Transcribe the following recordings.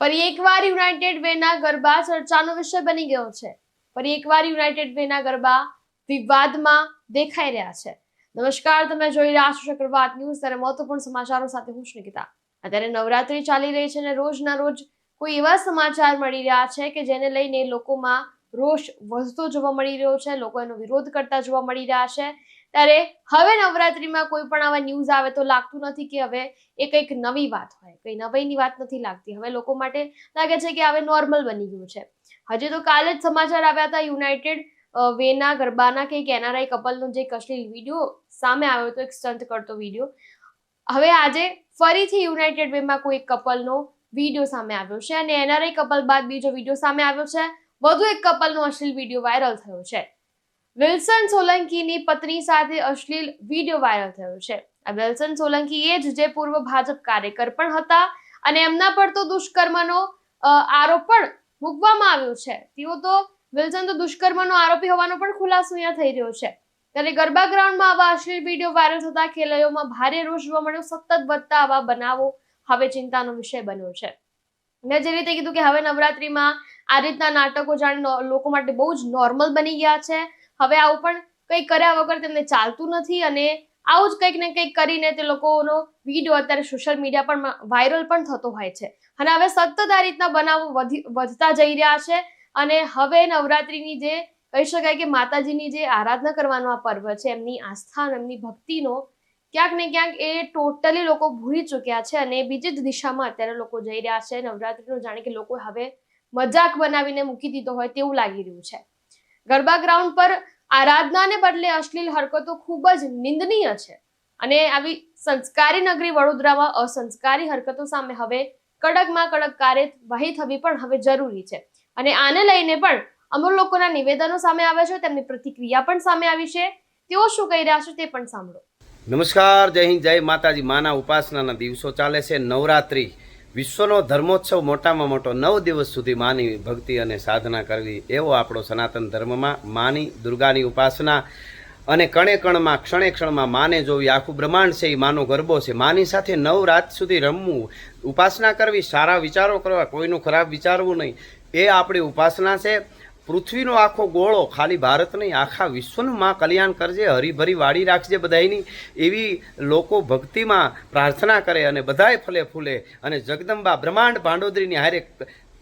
ફરી એકવાર યુનાઇટેડ વેના ગરબા ચર્ચાનો વિષય બની ગયો છે. ફરી એકવાર યુનાઇટેડ વેના ગરબા વિવાદમાં દેખાઈ રહ્યા છે. નમસ્કાર, તમે જોઈ રહ્યા છો ચક્રવાત ન્યૂઝ. ત્યારે મહત્વપૂર્ણ સમાચારો સાથે હું નિકિતા અત્યારે નવરાત્રી ચાલી રહી છે અને રોજના રોજ કોઈ એવા સમાચાર મળી રહ્યા છે કે જેને લઈને લોકોમાં રોષ વધતો જોવા મળી રહ્યો છે, લોકો એનો વિરોધ કરતા જોવા મળી રહ્યા છે. ત્યારે હવે નવરાત્રીમાં કોઈ પણ આવા ન્યૂઝ આવે તો લાગતું નથી કે હવે એ કંઈક નવી વાત હોય. કંઈ નવાઈની વાત નથી લાગતી. હવે લોકો માટે લાગે છે કે હવે નોર્મલ બની ગયું છે. હજી તો કાલે જ સમાચાર આવ્યા હતા યુનાઇટેડ વેના, ગરબાના કે એનઆરઆઈ કપલનો જે અશ્લીલ વીડિયો સામે આવ્યો હતો, એક સ્ટન્ટ કરતો વીડિયો. હવે આજે ફરીથી યુનાઇટેડ વેમાં કોઈ કપલનો વીડિયો સામે આવ્યો છે અને એનઆરઆઈ કપલ બાદ બીજો વીડિયો સામે આવ્યો છે. વધુ એક કપલનો અશ્લીલ વીડિયો વાયરલ થયો છે. વિલ્સન સોલંકીની પત્ની સાથે અશ્લીલ વીડિયો વાયરલ થયો છે. આ વિલ્સન સોલંકી એ જ જે પૂર્વ ભાજપ કાર્યકર પણ હતા અને એમના પર તો દુષ્કર્મનો આરોપ પણ મૂકવામાં આવ્યો છે. તેઓ તો વિલ્સન તો દુષ્કર્મનો આરોપી હોવાનો પણ ખુલાસો અહીંયા થઈ રહ્યો છે. ત્યારે ગરબા ગ્રાઉન્ડમાં આવા અશ્લીલ વીડિયો વાયરલ થતા ખેલૈયોમાં ભારે રોષ જોવા મળ્યો. સતત વધતા આવા બનાવો હવે ચિંતાનો વિષય બન્યો છે. મેં જે રીતે કીધું કે હવે નવરાત્રીમાં આ રીતના નાટકો જાણે લોકો માટે બહુ જ નોર્મલ બની ગયા છે. હવે આવું પણ કંઈ કર્યા વગર તેમને ચાલતું નથી અને આવું જ કંઈક ને કંઈક કરીને તે લોકોનો વીડિયો અત્યારે સોશિયલ મીડિયા પર વાયરલ પણ થતો હોય છે. અને હવે સતત આ રીતના બનાવો વધતા જઈ રહ્યા છે અને હવે નવરાત્રિની જે કહી શકાય કે માતાજીની જે આરાધના કરવાનો આ પર્વ છે, એમની આસ્થા એમની ભક્તિનો ક્યાંક ને ક્યાંક એ ટોટલી લોકો ભૂલી ચૂક્યા છે અને બીજી જ દિશામાં અત્યારે લોકો જઈ રહ્યા છે. નવરાત્રિનો જાણે કે લોકો હવે મજાક બનાવીને મૂકી દીધો હોય તેવું લાગી રહ્યું છે. ગરબા ગ્રાઉન્ડ પર આરાધનાને બદલે અશ્લીલ હરકતો ખૂબ જ નિંદનીય છે. અને આવી સંસ્કારી નગરી વડોદરામાં અસંસ્કારી હરકતો સામે હવે કડકમાં કડક કાર્યવાહી થવી પણ હવે જરૂરી છે. અને આને લઈને પણ અમુક લોકોના નિવેદનો સામે આવે છે, તેમની પ્રતિક્રિયા પણ સામે આવી છે. તેઓ શું કહી રહ્યા છે તે પણ સાંભળો. નમસ્કાર, જય હિન્દ, જય માતાજી. માના ઉપાસનાના દિવસો ચાલે છે. નવરાત્રિ વિશ્વનો ધર્મોત્સવ મોટામાં મોટો નવ દિવસ સુધી માની ભક્તિ અને સાધના કરવી, એવો આપણો સનાતન ધર્મમાં માની દુર્ગાની ઉપાસના અને કણે કણમાં, ક્ષણે ક્ષણમાં માને જોવી આખું બ્રહ્માંડ છે, એ માનો ગરબો છે. માની સાથે નવ રાત સુધી રમવું, ઉપાસના કરવી, સારા વિચારો કરવા, કોઈનું ખરાબ વિચારવું નહીં. એ આપણી ઉપાસના છે. પૃથ્વીનો આખો ગોળો ખાલી ભારત નહીં, આખા વિશ્વનું માં કલ્યાણ કરજે, હરીભરી વાળી રાખજે બધાયની. એવી લોકો ભક્તિમાં પ્રાર્થના કરે અને બધાય ફલે ફૂલે અને જગદંબા બ્રહ્માંડ ભાંડોદરીની હારે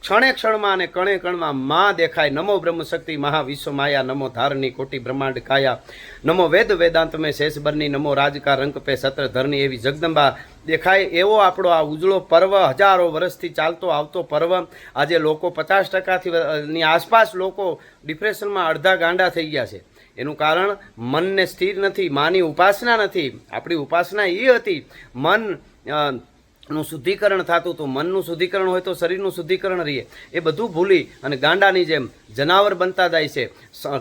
ક્ષણે ક્ષણમાં અને કણે કણમાં માં દેખાય. નમો બ્રહ્મ શક્તિ મહાવિશ્વ માયા નમો ધારની કોટી બ્રહ્માંડ કાયા, નમો વેદ વેદાંત મેં શેષબરની, નમો રાજકા રંક પે સત્ર ધરની એવી જગદંબા દેખાય. એવો આપણો આ ઉજળો પર્વ હજારો વર્ષથી ચાલતો આવતો પર્વ. આજે લોકો પચાસ ટકાથી ની આસપાસ લોકો ડિપ્રેશનમાં અડધા ગાંડા થઈ ગયા છે. એનું કારણ, મનને સ્થિર નથી, માની ઉપાસના નથી. આપણી ઉપાસના એ હતી, મન નું શુદ્ધિકરણ થતું હતું મનનું શુદ્ધિકરણ હોય તો શરીરનું શુદ્ધિકરણ રહીએ. એ બધું ભૂલી અને ગાંડાની જેમ જનાવર બનતા જાય છે.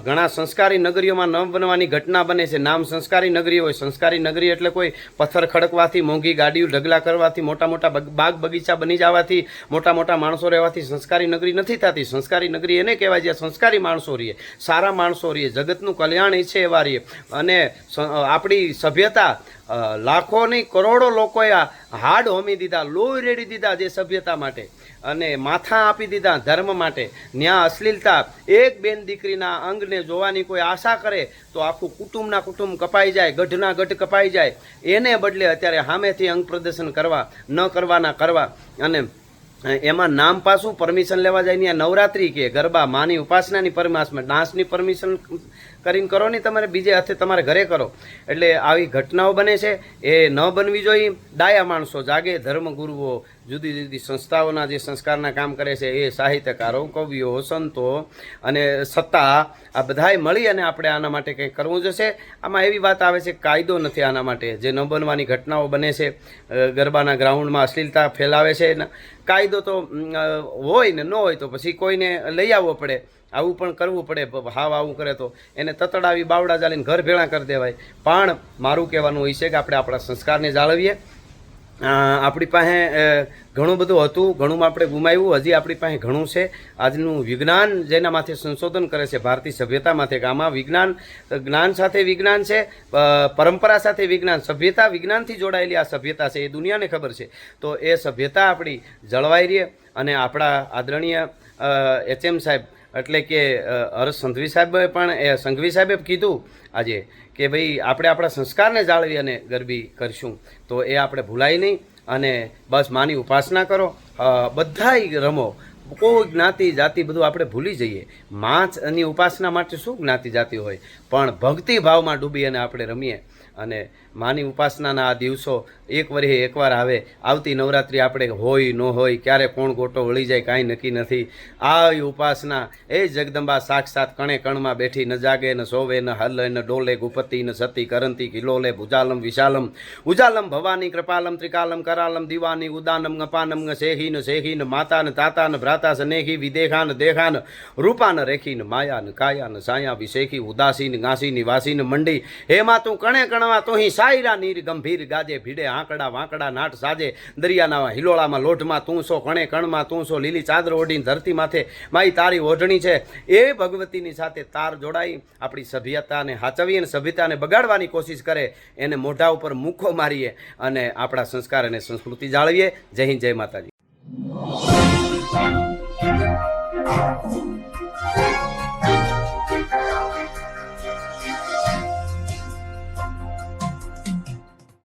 ઘણા સંસ્કારી નગરીઓમાં ન બનવાની ઘટના બને છે. નામ સંસ્કારી નગરી હોય, સંસ્કારી નગરી એટલે કોઈ પથ્થર ખડકવાથી, મોંઘી ગાડીઓ ઢગલા કરવાથી, મોટા મોટા બાગ બગીચા બની જવાથી, મોટા મોટા માણસો રહેવાથી સંસ્કારી નગરી નથી થતી. સંસ્કારી નગરી એને કહેવાય જ્યાં સંસ્કારી માણસો રહીએ. સારા માણસો રહીએ. જગતનું કલ્યાણ ઈચ્છે એવા રહીએ. અને આપણી સભ્યતા લાખો નહીં કરોડો લોકોએ આ હાડ હોમી દીધા, લોહી રેડી દીધા જે સભ્યતા માટે અને માથા આપી દીધા ધર્મ માટે. ન્યા અશ્લીલતા, એક બેન દીકરીના અંગને જોવાની કોઈ આશા કરે તો આખું કુટુંબના કુટુંબ કપાઈ જાય, ગઢના ગઢ કપાઈ જાય. એને બદલે અત્યારે સામેથી અંગ પ્રદર્શન કરવા, ન કરવાના કરવા અને એમાં નામ પાછું પરમિશન લેવા જાય ને આ નવરાત્રી કે ગરબા, માની ઉપાસનાની પરમાસમાં ડાન્સની પરમિશન કરીને કરો ને તમારે બીજે હાથે તમારે ઘરે કરો. એટલે આવી ઘટનાઓ બને છે. એ ન બનવી જોઈએ. ડાયા માણસો જાગે, ધર્મગુરુઓ, જુદી જુદી સંસ્થાઓના જે સંસ્કારના કામ કરે છે, એ સાહિત્યકારો, કવિઓ, સંતો અને સત્તા આ બધાય મળી અને આપણે આના માટે કંઈક કરવું જશે આમાં એવી વાત આવે છે કાયદો નથી આના માટે. જે ન બનવાની ઘટનાઓ બને છે ગરબાના ગ્રાઉન્ડમાં અશ્લીલતા ફેલાવે છે. ને કાયદો તો હોય ને ન હોય તો પછી કોઈને લઈ આવવો પડે. આવું પણ કરવું પડે હાવ આવું કરે તો. એને તતડાવી બાવડા ચાલીને ઘર ભેળા કરી દેવાય. પણ મારું કહેવાનું હોય છે કે આપણે આપણા સંસ્કારને જાળવીએ. આપણી પાસે ઘણું બધું હતું ઘણું આપણે ગુમાવ્યું, હજી આપણી પાસે ઘણું છે. આજનું વિજ્ઞાન જેના માથે સંશોધન કરે છે, ભારતીય સભ્યતા માથે. આમાં વિજ્ઞાન, જ્ઞાન સાથે વિજ્ઞાન છે પરંપરા સાથે વિજ્ઞાન. સભ્યતા વિજ્ઞાનથી જોડાયેલી આ સભ્યતા છે, એ દુનિયાને ખબર છે. તો એ સભ્યતા આપણી જળવાઈ રહે અને આપણા આદરણીય એચએમ સાહેબ એટલે કે હરસ સંઘવી સાહેબે પણ, એ સંઘવી સાહેબે કીધું આજે કે ભાઈ, આપણે આપણા સંસ્કારને જાળવી અને ગરબી કરશું. તો એ આપણે ભૂલાય નહીં અને બસ માની ઉપાસના કરો. બધાય રમો. કોઈ જ્ઞાતિ, જાતિ બધું આપણે ભૂલી જઈએ. માની ઉપાસના માટે શું જ્ઞાતિ, જાતિ હોય? પણ ભક્તિ ભાવમાં ડૂબી અને આપણે રમીએ. અને માની ઉપાસનાના આ દિવસો એક વર્ષે એકવાર આવે. આવતી નવરાત્રિ આપણે હોય, ન હોય, ક્યારે કોણ ગોટો વળી જાય, કાંઈ નક્કી નથી. આ ઉપાસના એ જગદંબા સાક્ષાત કણે કણમાં બેઠી ન જાગે, ન સોવે, ન હલ, ન ડોલે, ગુપતિ, ન સતી, કરંતી, કિલોલે, ભુજાલમ, વિશાલમ. ઉજાલમ, ભવાની, કૃપાલમ, ત્રિકાલમ, કરાલમ, દિવાની, ઉદાનમ, ગપાનમ ગ શેહી ન શેહી ન માતા, ન તાતા, ન ભ્રાતા સનેહી વિદેખાન ન રૂપાન ન રૂપા, ન રેખી, ન માયા, ન કાયા, ન સાયા, વિશેખી ઉદાસીન ન ગાસી ની વાસી ન મંડી. હે માં તું કણે કણવા તો તોહી સાયરા નીર ગંભીર ગાજે ભીડે, આંકડા વાંકડા નાટ સાજે. દરિયાના હિલોળામાં લોઢમાં તું સો કણે કણમાં તું સો લીલી ચાદર ઓઢીને ધરતી માથે માઈ તારી ઓઢણી છે. એ ભગવતીની સાથે તાર જોડાઈ આપણી સભ્યતાને હાચવી અને સભ્યતાને બગાડવાની કોશિશ કરે, એને મોઢા ઉપર મુખો મારીએ અને આપણા સંસ્કાર અને સંસ્કૃતિ જાળવીએ. જય હિન્દ, જય માતાજી.